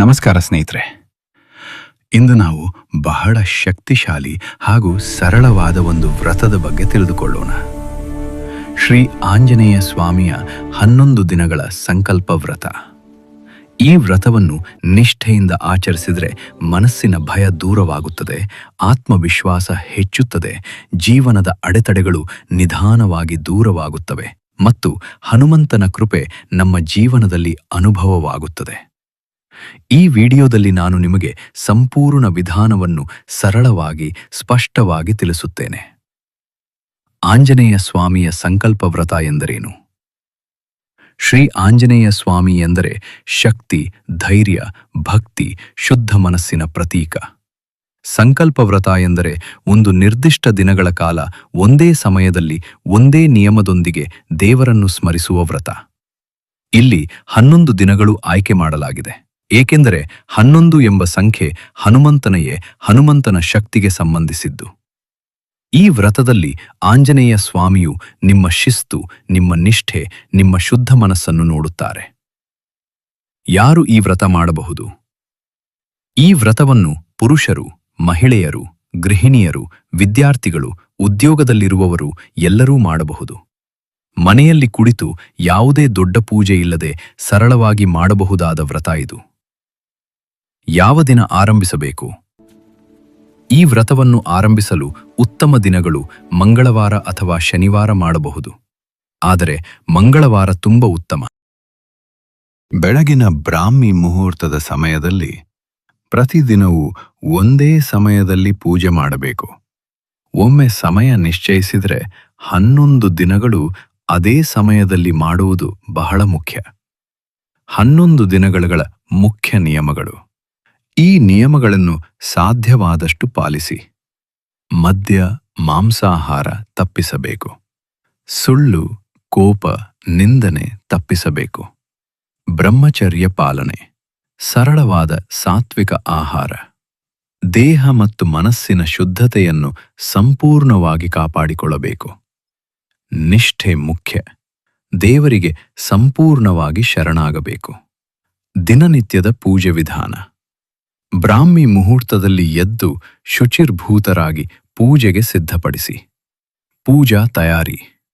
ನಮಸ್ಕಾರ ಸ್ನೇಹಿತರೆ. ಇಂದು ನಾವು ಬಹಳ ಶಕ್ತಿಶಾಲಿ ಹಾಗೂ ಸರಳವಾದ ಒಂದು ವ್ರತದ ಬಗ್ಗೆ ತಿಳಿದುಕೊಳ್ಳೋಣ. ಶ್ರೀ ಆಂಜನೇಯ ಸ್ವಾಮಿಯ ಹನ್ನೊಂದು ದಿನಗಳ ಸಂಕಲ್ಪ ವ್ರತ. ಈ ವ್ರತವನ್ನು ನಿಷ್ಠೆಯಿಂದ ಆಚರಿಸಿದರೆ ಮನಸ್ಸಿನ ಭಯ ದೂರವಾಗುತ್ತದೆ, ಆತ್ಮವಿಶ್ವಾಸ ಹೆಚ್ಚುತ್ತದೆ, ಜೀವನದ ಅಡೆತಡೆಗಳು ನಿಧಾನವಾಗಿ ದೂರವಾಗುತ್ತವೆ ಮತ್ತು ಹನುಮಂತನ ಕೃಪೆ ನಮ್ಮ ಜೀವನದಲ್ಲಿ ಅನುಭವವಾಗುತ್ತದೆ. ಈ ವಿಡಿಯೋದಲ್ಲಿ ನಾನು ನಿಮಗೆ ಸಂಪೂರ್ಣ ವಿಧಾನವನ್ನು ಸರಳವಾಗಿ, ಸ್ಪಷ್ಟವಾಗಿ ತಿಳಿಸುತ್ತೇನೆ. ಆಂಜನೇಯ ಸ್ವಾಮಿಯ ಸಂಕಲ್ಪ ವ್ರತ ಎಂದರೇನು? ಶ್ರೀ ಆಂಜನೇಯ ಸ್ವಾಮಿ ಎಂದರೆ ಶಕ್ತಿ, ಧೈರ್ಯ, ಭಕ್ತಿ, ಶುದ್ಧ ಮನಸ್ಸಿನ ಪ್ರತೀಕ. ಸಂಕಲ್ಪ ವ್ರತ ಎಂದರೆ ಒಂದು ನಿರ್ದಿಷ್ಟ ದಿನಗಳ ಕಾಲ ಒಂದೇ ಸಮಯದಲ್ಲಿ ಒಂದೇ ನಿಯಮದೊಂದಿಗೆ ದೇವರನ್ನು ಸ್ಮರಿಸುವ ವ್ರತ. ಇಲ್ಲಿ ಹನ್ನೊಂದು ದಿನಗಳು ಆಯ್ಕೆ ಮಾಡಲಾಗಿದೆ. ಏಕೆಂದರೆ ಹನ್ನೊಂದು ಎಂಬ ಸಂಖ್ಯೆ ಹನುಮಂತನೆಯೇ ಹನುಮಂತನ ಶಕ್ತಿಗೆ ಸಂಬಂಧಿಸಿದ್ದು. ಈ ವ್ರತದಲ್ಲಿ ಆಂಜನೇಯ ಸ್ವಾಮಿಯು ನಿಮ್ಮ ಶಿಸ್ತು, ನಿಮ್ಮ ನಿಷ್ಠೆ, ನಿಮ್ಮ ಶುದ್ಧ ಮನಸ್ಸನ್ನು ನೋಡುತ್ತಾರೆ. ಯಾರು ಈ ವ್ರತ ಮಾಡಬಹುದು? ಈ ವ್ರತವನ್ನು ಪುರುಷರು, ಮಹಿಳೆಯರು, ಗೃಹಿಣಿಯರು, ವಿದ್ಯಾರ್ಥಿಗಳು, ಉದ್ಯೋಗದಲ್ಲಿರುವವರು ಎಲ್ಲರೂ ಮಾಡಬಹುದು. ಮನೆಯಲ್ಲಿ ಕುಳಿತು ಯಾವುದೇ ದೊಡ್ಡ ಪೂಜೆ ಇಲ್ಲದೆ ಸರಳವಾಗಿ ಮಾಡಬಹುದಾದ ವ್ರತ ಇದು. ಯಾವ ದಿನ ಆರಂಭಿಸಬೇಕು? ಈ ವ್ರತವನ್ನು ಆರಂಭಿಸಲು ಉತ್ತಮ ದಿನಗಳು ಮಂಗಳವಾರ ಅಥವಾ ಶನಿವಾರ ಮಾಡಬಹುದು. ಆದರೆ ಮಂಗಳವಾರ ತುಂಬ ಉತ್ತಮ. ಬೆಳಗಿನ ಬ್ರಾಹ್ಮಿ ಮುಹೂರ್ತದ ಸಮಯದಲ್ಲಿ ಪ್ರತಿದಿನವೂ ಒಂದೇ ಸಮಯದಲ್ಲಿ ಪೂಜೆ ಮಾಡಬೇಕು. ಒಮ್ಮೆ ಸಮಯ ನಿಶ್ಚಯಿಸಿದರೆ ಹನ್ನೊಂದು ದಿನಗಳು ಅದೇ ಸಮಯದಲ್ಲಿ ಮಾಡುವುದು ಬಹಳ ಮುಖ್ಯ. ಹನ್ನೊಂದು ದಿನಗಳ ಮುಖ್ಯ ನಿಯಮಗಳು. ಈ ನಿಯಮಗಳನ್ನು ಸಾಧ್ಯವಾದಷ್ಟು ಪಾಲಿಸಿ. ಮದ್ಯ, ಮಾಂಸಾಹಾರ ತಪ್ಪಿಸಬೇಕು. ಸುಳ್ಳು, ಕೋಪ, ನಿಂದನೆ ತಪ್ಪಿಸಬೇಕು. ಬ್ರಹ್ಮಚರ್ಯ ಪಾಲನೆ, ಸರಳವಾದ ಸಾತ್ವಿಕ ಆಹಾರ. ದೇಹ ಮತ್ತು ಮನಸ್ಸಿನ ಶುದ್ಧತೆಯನ್ನು ಸಂಪೂರ್ಣವಾಗಿ ಕಾಪಾಡಿಕೊಳ್ಳಬೇಕು. ನಿಷ್ಠೆ ಮುಖ್ಯ. ದೇವರಿಗೆ ಸಂಪೂರ್ಣವಾಗಿ ಶರಣಾಗಬೇಕು. ದಿನನಿತ್ಯದ ಪೂಜೆ ವಿಧಾನ. ಬ್ರಾಹ್ಮಿ ಮುಹೂರ್ತದಲ್ಲಿ ಎದ್ದು ಶುಚಿರ್ಭೂತರಾಗಿ ಪೂಜೆಗೆ ಸಿದ್ಧಪಡಿಸಿ. ಪೂಜಾ ತಯಾರಿ.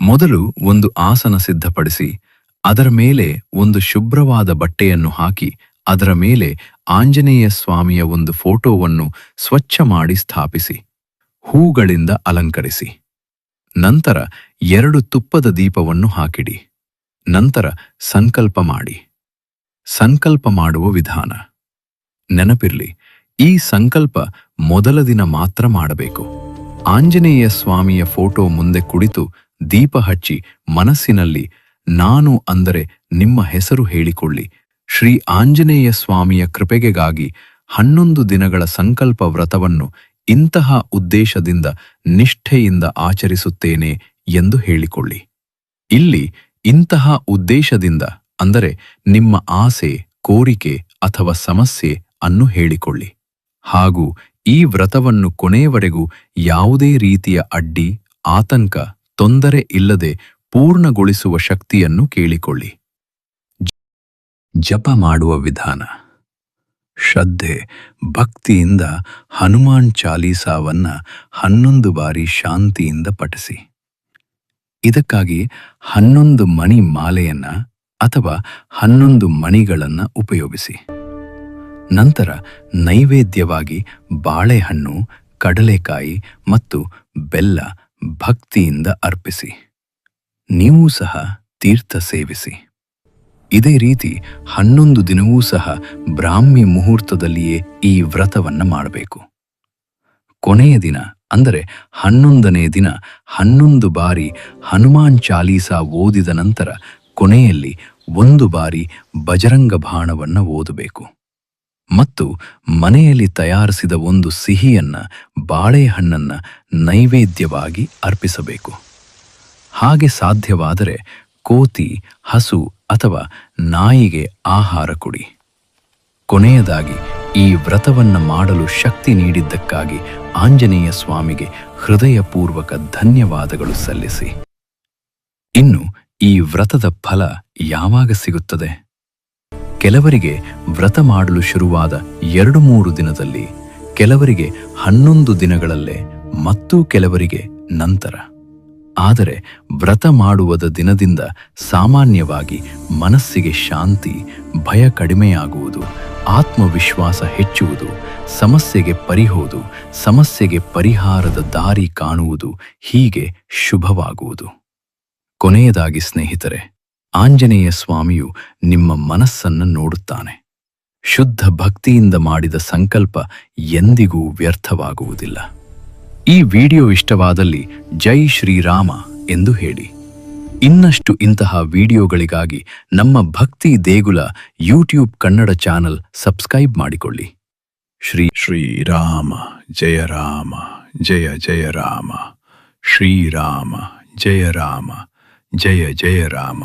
ಮೊದಲು ಒಂದು ಆಸನ ಸಿದ್ಧಪಡಿಸಿ, ಅದರ ಮೇಲೆ ಒಂದು ಶುಭ್ರವಾದ ಬಟ್ಟೆಯನ್ನು ಹಾಕಿ, ಅದರ ಮೇಲೆ ಆಂಜನೇಯ ಸ್ವಾಮಿಯ ಒಂದು ಫೋಟೋವನ್ನು ಸ್ವಚ್ಛ ಮಾಡಿ ಸ್ಥಾಪಿಸಿ, ಹೂಗಳಿಂದ ಅಲಂಕರಿಸಿ. ನಂತರ ಎರಡು ತುಪ್ಪದ ದೀಪವನ್ನು ಹಾಕಿಡಿ. ನಂತರ ಸಂಕಲ್ಪ ಮಾಡಿ. ಸಂಕಲ್ಪ ಮಾಡುವ ವಿಧಾನ. ನೆನಪಿರ್ಲಿ, ಈ ಸಂಕಲ್ಪ ಮೊದಲ ದಿನ ಮಾತ್ರ ಮಾಡಬೇಕು. ಆಂಜನೇಯ ಸ್ವಾಮಿಯ ಫೋಟೋ ಮುಂದೆ ಕುಳಿತು ದೀಪ ಹಚ್ಚಿ ಮನಸ್ಸಿನಲ್ಲಿ, ನಾನು ಅಂದರೆ ನಿಮ್ಮ ಹೆಸರು ಹೇಳಿಕೊಳ್ಳಿ. ಶ್ರೀ ಆಂಜನೇಯ ಸ್ವಾಮಿಯ ಕೃಪೆಗೆಗಾಗಿ ಹನ್ನೊಂದು ದಿನಗಳ ಸಂಕಲ್ಪ ವ್ರತವನ್ನು ಇಂತಹ ಉದ್ದೇಶದಿಂದ, ನಿಷ್ಠೆಯಿಂದ ಆಚರಿಸುತ್ತೇನೆ ಎಂದು ಹೇಳಿಕೊಳ್ಳಿ. ಇಲ್ಲಿ ಇಂತಹ ಉದ್ದೇಶದಿಂದ ಅಂದರೆ ನಿಮ್ಮ ಆಸೆ, ಕೋರಿಕೆ ಅಥವಾ ಸಮಸ್ಯೆ ಅನ್ನು ಹೇಳಿಕೊಳ್ಳಿ. ಹಾಗೂ ಈ ವ್ರತವನ್ನು ಕೊನೆಯವರೆಗೂ ಯಾವುದೇ ರೀತಿಯ ಅಡ್ಡಿ, ಆತಂಕ, ತೊಂದರೆ ಇಲ್ಲದೆ ಪೂರ್ಣಗೊಳಿಸುವ ಶಕ್ತಿಯನ್ನು ಕೇಳಿಕೊಳ್ಳಿ. ಜಪ ಮಾಡುವ ವಿಧಾನ. ಶ್ರದ್ಧೆ, ಭಕ್ತಿಯಿಂದ ಹನುಮಾನ್ ಚಾಲೀಸಾವನ್ನ ಹನ್ನೊಂದು ಬಾರಿ ಶಾಂತಿಯಿಂದ ಪಠಿಸಿ. ಇದಕ್ಕಾಗಿ ಹನ್ನೊಂದು ಮಣಿ ಮಾಲೆಯನ್ನ ಅಥವಾ ಹನ್ನೊಂದು ಮಣಿಗಳನ್ನ ಉಪಯೋಗಿಸಿ. ನಂತರ ನೈವೇದ್ಯವಾಗಿ ಬಾಳೆಹಣ್ಣು, ಕಡಲೆಕಾಯಿ ಮತ್ತು ಬೆಲ್ಲ ಭಕ್ತಿಯಿಂದ ಅರ್ಪಿಸಿ. ನೀವು ಸಹ ತೀರ್ಥ ಸೇವಿಸಿ. ಇದೇ ರೀತಿ ಹನ್ನೊಂದು ದಿನವೂ ಸಹ ಬ್ರಾಹ್ಮಿ ಮುಹೂರ್ತದಲ್ಲಿಯೇ ಈ ವ್ರತವನ್ನು ಮಾಡಬೇಕು. ಕೊನೆಯ ದಿನ, ಅಂದರೆ ಹನ್ನೊಂದನೇ ದಿನ, ಹನ್ನೊಂದು ಬಾರಿ ಹನುಮಾನ್ ಚಾಲೀಸಾ ಓದಿದ ನಂತರ ಕೊನೆಯಲ್ಲಿ ಒಂದು ಬಾರಿ ಬಜರಂಗ ಬಾಣವನ್ನು ಓದಬೇಕು. ಮತ್ತು ಮನೆಯಲ್ಲಿ ತಯಾರಿಸಿದ ಒಂದು ಸಿಹಿಯನ್ನ ಬಾಳೆಹಣ್ಣನ್ನ ನೈವೇದ್ಯವಾಗಿ ಅರ್ಪಿಸಬೇಕು. ಹಾಗೆ ಸಾಧ್ಯವಾದರೆ ಕೋತಿ, ಹಸು ಅಥವಾ ನಾಯಿಗೆ ಆಹಾರ ಕೊಡಿ. ಕೊನೆಯದಾಗಿ, ಈ ವ್ರತವನ್ನು ಮಾಡಲು ಶಕ್ತಿ ನೀಡಿದ್ದಕ್ಕಾಗಿ ಆಂಜನೇಯ ಸ್ವಾಮಿಗೆ ಹೃದಯಪೂರ್ವಕ ಧನ್ಯವಾದಗಳು ಸಲ್ಲಿಸಿ. ಇನ್ನು ಈ ವ್ರತದ ಫಲ ಯಾವಾಗ ಸಿಗುತ್ತದೆ? ಕೆಲವರಿಗೆ ವ್ರತ ಮಾಡಲು ಶುರುವಾದ ಎರಡು ಮೂರು ದಿನದಲ್ಲಿ, ಕೆಲವರಿಗೆ ಹನ್ನೊಂದು ದಿನಗಳಲ್ಲೇ, ಮತ್ತು ಕೆಲವರಿಗೆ ನಂತರ. ಆದರೆ ವ್ರತ ಮಾಡುವದ ದಿನದಿಂದ ಸಾಮಾನ್ಯವಾಗಿ ಮನಸ್ಸಿಗೆ ಶಾಂತಿ, ಭಯ ಕಡಿಮೆಯಾಗುವುದು, ಆತ್ಮವಿಶ್ವಾಸ ಹೆಚ್ಚುವುದು, ಸಮಸ್ಯೆಗೆ ಪರಿಹೋದು, ಸಮಸ್ಯೆಗೆ ಪರಿಹಾರದ ದಾರಿ ಕಾಣುವುದು ಹೀಗೆ ಶುಭವಾಗುವುದು. ಕೊನೆಯದಾಗಿ ಸ್ನೇಹಿತರೆ ಆಂಜನೇಯ ಸ್ವಾಮಿಯು ನಿಮ್ಮ ಮನಸ್ಸನ್ನು ನೋಡುತ್ತಾನೆ. ಶುದ್ಧ ಭಕ್ತಿಯಿಂದ ಮಾಡಿದ ಸಂಕಲ್ಪ ಎಂದಿಗೂ ವ್ಯರ್ಥವಾಗುವುದಿಲ್ಲ. ಈ ವಿಡಿಯೋ ಇಷ್ಟವಾದಲ್ಲಿ ಜೈ ಶ್ರೀರಾಮ ಎಂದು ಹೇಳಿ. ಇನ್ನಷ್ಟು ಇಂತಹ ವಿಡಿಯೋಗಳಿಗಾಗಿ ನಮ್ಮ ಭಕ್ತಿ ದೇಗುಲ ಯೂಟ್ಯೂಬ್ ಕನ್ನಡ ಚಾನಲ್ ಸಬ್ಸ್ಕ್ರೈಬ್ ಮಾಡಿಕೊಳ್ಳಿ. ಶ್ರೀ ಶ್ರೀರಾಮ ಜಯ ರಾಮ ಜಯ ಜಯ ರಾಮ. ಶ್ರೀರಾಮ ಜಯ ರಾಮ ಜಯ ಜಯ ರಾಮ.